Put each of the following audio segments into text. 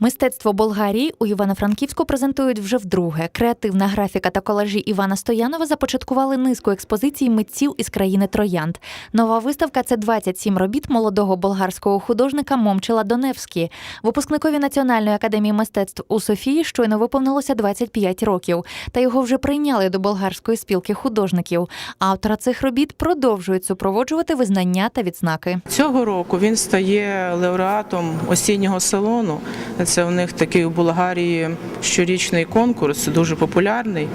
Мистецтво Болгарії у Івано-Франківську презентують вже вдруге. Креативна графіка та колажі Івана Стоянова започаткували низку експозицій митців із країни Троянд. Нова виставка це 27 робіт молодого болгарського художника Момчила Доневські. Випускникові Національної академії мистецтв у Софії щойно виповнилося 25 років, та його вже прийняли до болгарської спілки художників. Автора цих робіт продовжують супроводжувати визнання та відзнаки. Цього року він стає лауреатом осіннього салону. Це у них такий у Болгарії щорічний конкурс, дуже популярний.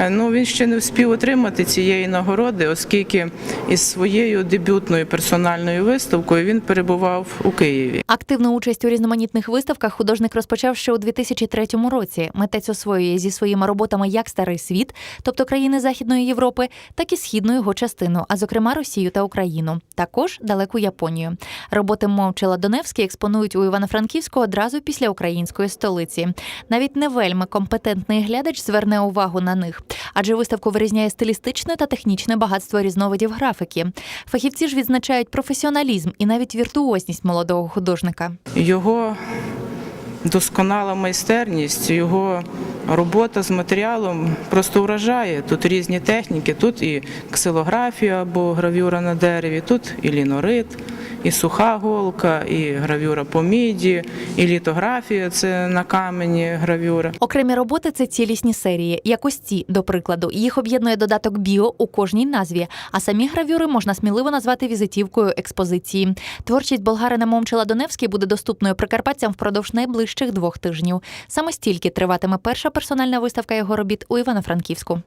Е, Ну, він ще не встиг отримати цієї нагороди, оскільки із своєю дебютною персональною виставкою він перебував у Києві. Активну участь у різноманітних виставках художник розпочав ще у 2003 році. Митець освоює зі своїми роботами як старий світ, тобто країни Західної Європи, так і східну його частину, а зокрема Росію та Україну, також далеку Японію. Роботи Мовчила Доневський експонують у Івано-Франківську одразу після української столиці. Навіть не вельми компетентний глядач зверне увагу на них, адже виставку вирізняє стилістичне та технічне багатство різновидів графіки. Фахівці ж відзначають професіоналізм і навіть віртуозність молодого художника. Його досконала майстерність, його робота з матеріалом просто вражає. Тут різні техніки, тут і ксилографія або гравюра на дереві, тут і лінорит, і суха голка, і гравюра по міді, і літографія це на камені гравюра. Окремі роботи це цілісні серії, як ось ці, до прикладу. Їх об'єднує додаток біо у кожній назві, а самі гравюри можна сміливо назвати візитівкою експозиції. Творчість болгарина Момчила Доневський буде доступною прикарпатцям впродовж найближчих двох тижнів. Саме стільки триватиме перша персональна виставка його робіт у Івано-Франківську.